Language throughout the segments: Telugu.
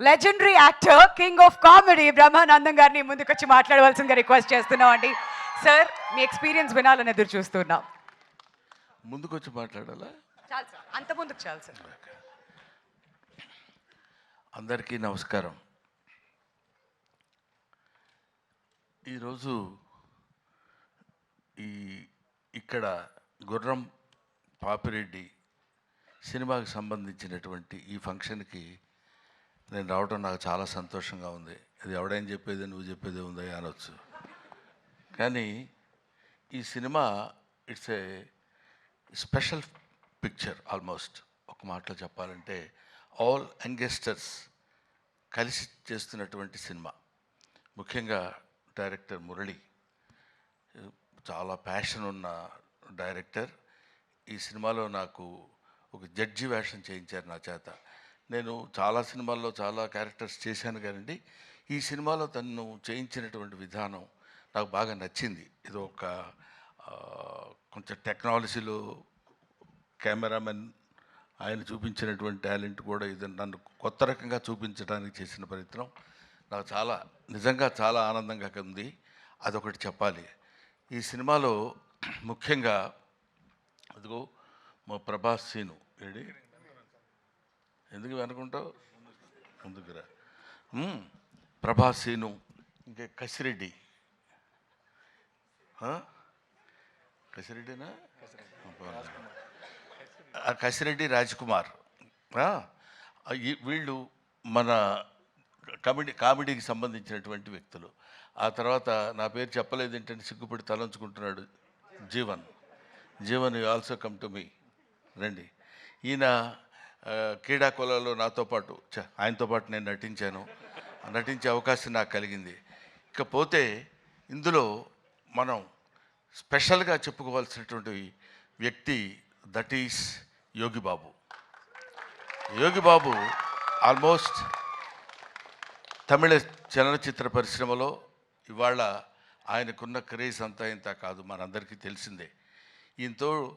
Legendary actor king of comedy Brahmanandam గారిని ముందుకొచ్చి మాట్లాడవలసిందిగా రిక్వెస్ట్ చేస్తున్నాం అండి సార్ మీ ఎక్స్పీరియన్స్ వినాలని ఎదురు చూస్తున్నాం. ముందుకు వచ్చి మాట్లాడాలా? చాలు సార్ అంత ముందుకు చాలు సార్ అందరికీ నమస్కారం. ఈరోజు ఈ ఇక్కడ గుర్రం పాపిరెడ్డి సినిమాకి సంబంధించినటువంటి ఈ ఫంక్షన్కి నేను రావడం నాకు చాలా సంతోషంగా ఉంది. ఇది ఎవడేం చెప్పేది నువ్వు చెప్పేది ఉందా అనొచ్చు. కానీ ఈ cinema it's a special picture almost. ఒక మాటలో చెప్పాలంటే ఆల్ యంగెస్టర్స్ కలిసి చేస్తున్నటువంటి సినిమా. ముఖ్యంగా డైరెక్టర్ మురళి చాలా ప్యాషన్ ఉన్న డైరెక్టర్. ఈ సినిమాలో నాకు ఒక జడ్జి వేషం చేయించారు నా చేత. నేను చాలా సినిమాల్లో చాలా క్యారెక్టర్స్ చేశాను కానండి. ఈ సినిమాలో తను చేయించినటువంటి విధానం నాకు బాగా నచ్చింది. ఇది ఒక కొంచెం టెక్నాలజీలో కెమెరామెన్ ఆయన చూపించినటువంటి టాలెంట్ కూడా ఇది నన్ను కొత్త రకంగా చూపించడానికి చేసిన ప్రయత్నం. నాకు చాలా నిజంగా చాలా ఆనందంగా ఉంది. అదొకటి చెప్పాలి. ఈ సినిమాలో ముఖ్యంగా అదిగో మా ప్రభాస్ సీను. ఏడి? ఎందుకు వెనుకుంటావు ముందుకురా. ప్రభాసేను ప్రభాస్ సీను ఇంకా కసిరెడ్డి. కసిరెడ్డినా? ఆ కసిరెడ్డి రాజ్ కుమార్ వీళ్ళు మన కామెడీ కామెడీకి సంబంధించినటువంటి వ్యక్తులు. ఆ తర్వాత నా పేరు చెప్పలేదు ఏంటంటే సిగ్గుపడి తలంచుకుంటున్నాడు Jeevan. Jeevan you also come to me రండి. ఈయన క్రీడాకులలో నాతో పాటు ఆయనతో పాటు నేను నటించాను. నటించే అవకాశం నాకు కలిగింది. ఇకపోతే ఇందులో మనం స్పెషల్గా చెప్పుకోవాల్సినటువంటి వ్యక్తి that is Yogi Babu Yogi Babu almost Tamil చలనచిత్ర పరిశ్రమలో ఇవాళ ఆయనకున్న క్రేజ్ అంతా ఇంత కాదు మనందరికీ తెలిసిందే. ఈయనతో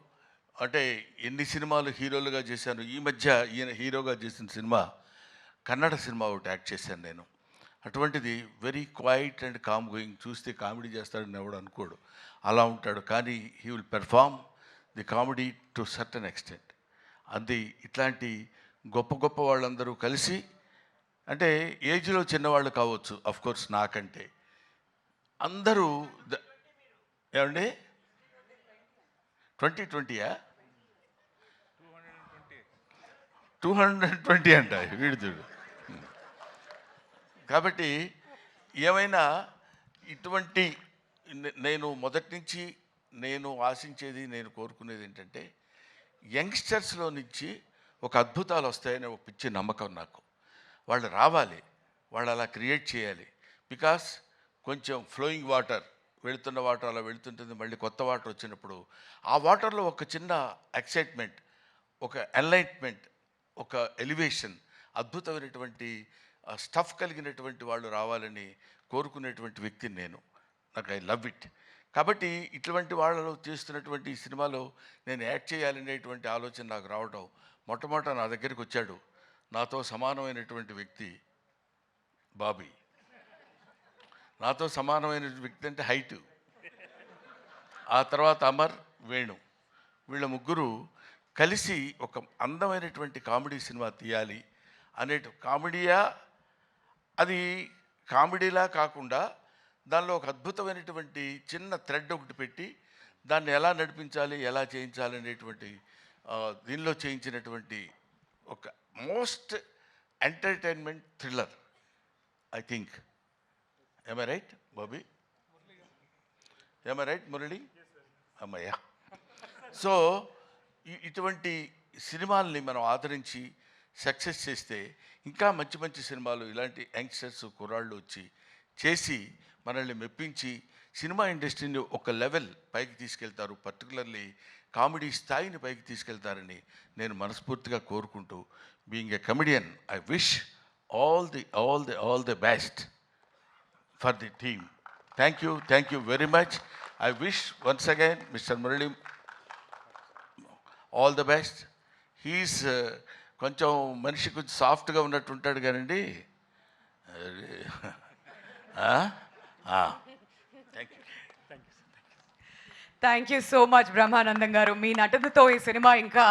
అంటే ఎన్ని సినిమాలు హీరోలుగా చేశాను? ఈ మధ్య ఈయన హీరోగా చేసిన సినిమా కన్నడ సినిమా ఒకటి యాక్ట్ చేశాను నేను. అటువంటిది very quiet and calm going. చూస్తే కామెడీ చేస్తాడని ఎవడు అనుకోడు. అలా ఉంటాడు. కానీ he will perform the comedy to certain extent. అది ఇట్లాంటి గొప్ప గొప్ప వాళ్ళందరూ కలిసి అంటే ఏజ్లో చిన్నవాళ్ళు కావచ్చు అఫ్ కోర్స్ నాకంటే. అందరూ ఏమండి? ట్వంటీ ట్వంటీయా? టూ హండ్రెడ్ ట్వంటీ అంట వీడు చూడు. కాబట్టి ఏమైనా ఇటువంటి నేను మొదటి నుంచి నేను ఆశించేది నేను కోరుకునేది ఏంటంటే యంగ్స్టర్స్లో నుంచి ఒక అద్భుతాలు వస్తాయనే ఒక పిచ్చి నమ్మకం నాకు. వాళ్ళు రావాలి వాళ్ళు అలా క్రియేట్ చేయాలి. బికాస్ కొంచెం ఫ్లోయింగ్ వాటర్ వెళుతున్న వాటర్ అలా వెళుతుంటుంది మళ్ళీ కొత్త వాటర్ వచ్చినప్పుడు ఆ వాటర్లో ఒక చిన్న ఎక్సైట్మెంట్ ఒక ఎన్లైట్మెంట్ ఒక ఎలివేషన్ అద్భుతమైనటువంటి స్టఫ్ కలిగినటువంటి వాళ్ళు రావాలని కోరుకునేటువంటి వ్యక్తిని నేను. నాకు ఐ లవ్ ఇట్ కాబట్టి ఇటువంటి వాళ్ళలో చేస్తున్నటువంటి ఈ సినిమాలో నేను యాడ్ చేయాలనేటువంటి ఆలోచన నాకు రావడం మొట్టమొదట నా దగ్గరికి వచ్చాడు. నాతో సమానమైనటువంటి వ్యక్తి బాబీ. నాతో సమానమైన వ్యక్తి అంటే హైటు. ఆ తర్వాత అమర్ వేణు. వీళ్ళ ముగ్గురు కలిసి ఒక అందమైనటువంటి కామెడీ సినిమా తీయాలి అనే కామెడీయా? అది కామెడీలా కాకుండా దానిలో ఒక అద్భుతమైనటువంటి చిన్న థ్రెడ్ ఒకటి పెట్టి దాన్ని ఎలా నడిపించాలి ఎలా చేయించాలి అనేటువంటి దీనిలో చేయించినటువంటి ఒక most entertainment thriller I think. Am right Bobby am right Murali అమ్మయ్యా. సో ఈ- ఇటువంటి సినిమాల్ని మనం ఆదరించి సక్సెస్ చేస్తే ఇంకా మంచి మంచి సినిమాలు ఇలాంటి యంగ్స్టర్స్ కుర్రాళ్ళు వచ్చి చేసి మనల్ని మెప్పించి సినిమా ఇండస్ట్రీని ఒక లెవెల్ పైకి తీసుకెళ్తారు. పర్టికులర్లీ కామెడీ స్థాయిని పైకి తీసుకెళ్తారని నేను మనస్ఫూర్తిగా కోరుకుంటూ being a comedian I wish all the all the all the best. For the team thank you thank you very much I wish once again mister Murali all the best. He's uh, కొంచెం మనిషి కొంచెం సాఫ్ట్గా ఉన్నట్టు ఉంటాడు కానండి thank you so much Brahmanandam garu. మీ నటనతో ఈ సినిమా ఇంకా